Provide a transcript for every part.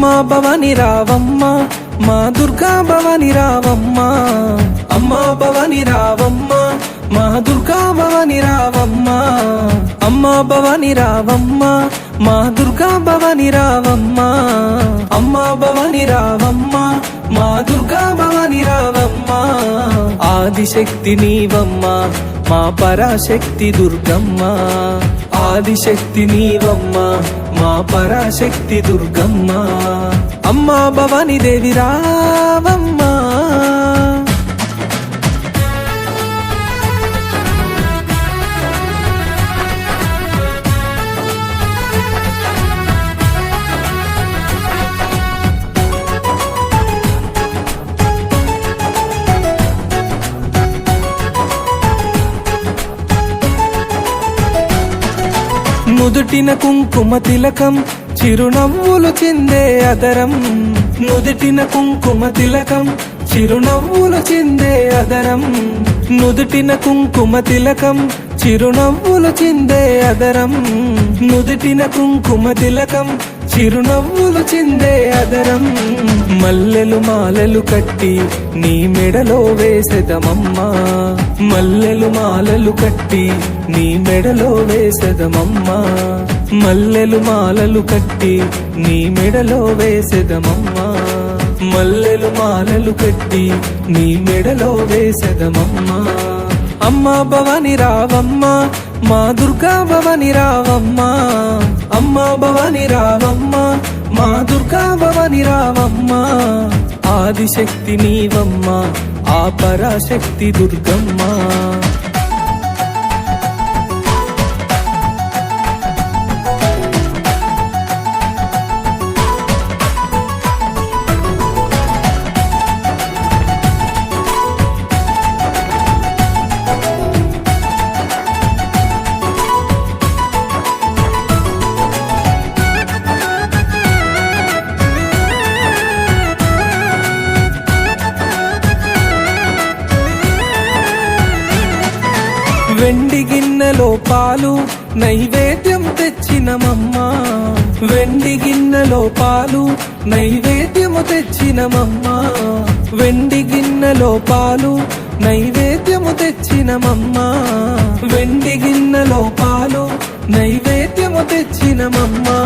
అమ్మా భవని రావమ్మ మా దుర్గా భవని రావమ్మ. అమ్మా భవని రావమ్మ మా దుర్గా భవని రావమ్మ. అమ్మా భవని రావమ్మ మా దుర్గా భవని రావమ్మ. అమ్మా భవని రావమ్మ మా దుర్గా భవని రావమ్మ. ఆదిశక్తి నీవమ్మ మా పరాశక్తి దుర్గమ్మ. ఆదిశక్తి నీవమ్మ మా పరాశక్తి దుర్గమ్మ. అమ్మా భవాని దేవి రావమ్మ. నుదుటిన కుంకుమ తిలకం చిరునవ్వులు చిందే అదరం. నుదుటిన కుంకుమ తిలకం చిరునవ్వులు చిందే అదరం. నుదుటిన కుంకుమ తిలకం చిరునవ్వులు చిందే అదరం. నుదుటిన కుంకుమ తిలకం చిరునవ్వులు చిందే అదరం. మల్లెలు మాలలు కట్టి నీ మెడలో వేసెదమమ్మా. మల్లెలు మాలలు కట్టి నీ మెడలో వేసెదమమ్మా. మల్లెలు మాలలు కట్టి నీ మెడలో వేసెదమమ్మా. మల్లెలు మాలలు కట్టి నీ మెడలో వేసెదమమ్మా. అమ్మా భవాని రావమ్మా మా దుర్గా భవాని రావమ్మా. అమ్మా భవాని రావమ్మ మా దుర్గా భవాని రావమ్మ. ఆదిశక్తి నీవమ్మ ఆ పరాశక్తి దుర్గమ్మ. వెండి గిన్నెలో పాలు నైవేద్యం తెచ్చినమమ్మా. వెండి గిన్నెలో పాలు నైవేద్యము తెచ్చినమమ్మా. వెండి గిన్నెలో పాలు నైవేద్యము తెచ్చినమమ్మా. వెండి గిన్నెలో పాలు నైవేద్యము తెచ్చినమమ్మా.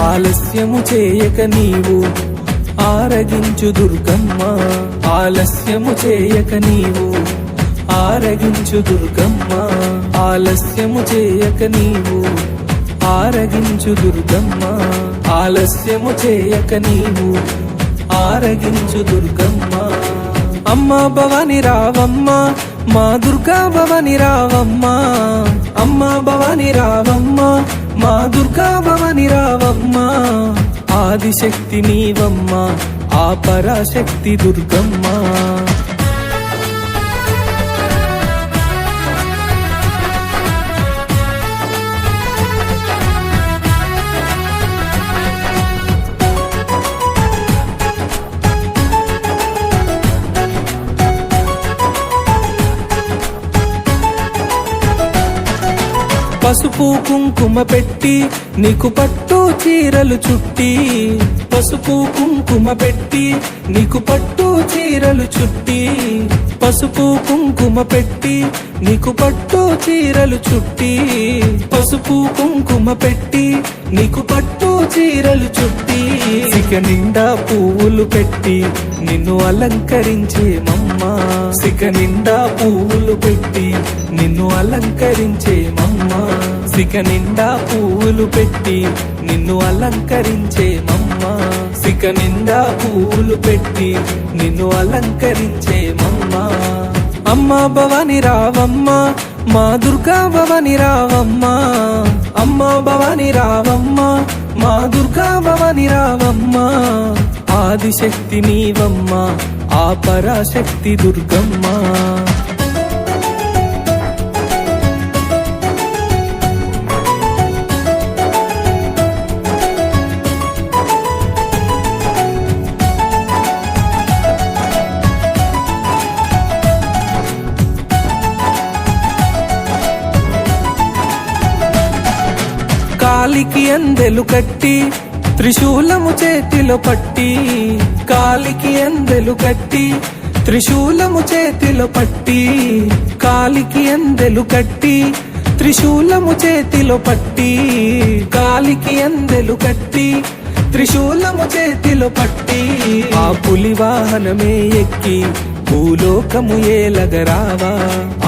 ఆలస్యము చేయక నీవు ఆరగించు దుర్గమ్మ. ఆలస్యము చేయక నీవు ఆరగించు దుర్గమ్మ ఆలస్యము చేయక నీవు. ఆరగించు దుర్గమ్మ ఆలస్యము చేయక నీవు. ఆరగించు దుర్గమ్మ. అమ్మ భవాని రావమ్మ మా దుర్గా భవాని రావమ్మ. అమ్మ భవాని రావమ్మ మా దుర్గా భవాని రావమ్మ. ఆదిశక్తి నీవమ్మ ఆ పరాశక్తి దుర్గమ్మ. పసుపు కుంకుమ పెట్టి నీకు పట్టు చీరలు చుట్టి పసుపు కుంకుమ పెట్టి నీకు పట్టు చీరలు చుట్టి పసుపు కుంకుమ పెట్టి నీకు పట్టు చీరలు చుట్టి పసుపు కుంకుమ పెట్టి నీకు పట్టు చీరలు చుట్టి. ఇక నిండా పువ్వులు పెట్టి నిన్ను అలంకరించే మమ్మ. సిక నిండా పువ్వులు పెట్టి నిన్ను అలంకరించే సిక నిండా పువ్వులు పెట్టి నిన్ను అలంకరించే మమ్మ. సిక నిండా పువ్వులు పెట్టి నిన్ను అలంకరించే మమ్మ. అమ్మ భవాని రావమ్మ మా దుర్గా భవాని రావమ్మ. అమ్మ భవాని రావమ్మ మా దుర్గా భవాని రావమ్మ. ఆదిశక్తి నీవమ్మ ఆ పరాశక్తి దుర్గమ్మ. కాలికి అందెలు కట్టి త్రిశూలము చేతిలో పట్టి కాలికి అందెలు కట్టి త్రిశూలము చేతిలో పట్టి కాలికి అందెలు కట్టి త్రిశూలము చేతిలో పట్టి కాలికి అందెలు కట్టి త్రిశూలము చేతిలో పట్టి. ఆ పులి వాహనమే ఎక్కి భూలోకము ఏలగరావా?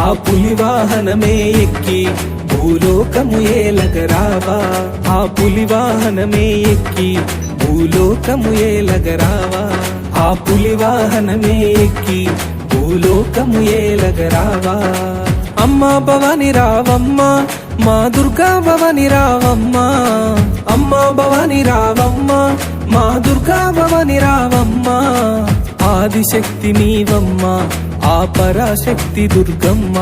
ఆ పులి వాహనమే ఎక్కి భూలోకము ఏలగరావా ఆ పులి వాహనమే ఎక్కి భూలోకము ఏలగరావా ఆ పులి వాహనమే ఎక్కి భూలోకము ఏలగరావా అమ్మా భవాని రావమ్మా మా దుర్గా భవాని రావమ్మా. అమ్మా భవాని రావమ్మా మా దుర్గా భవాని రావమ్మా. ఆదిశక్తి నీవమ్మా ఆ పరాశక్తి దుర్గమ్మ.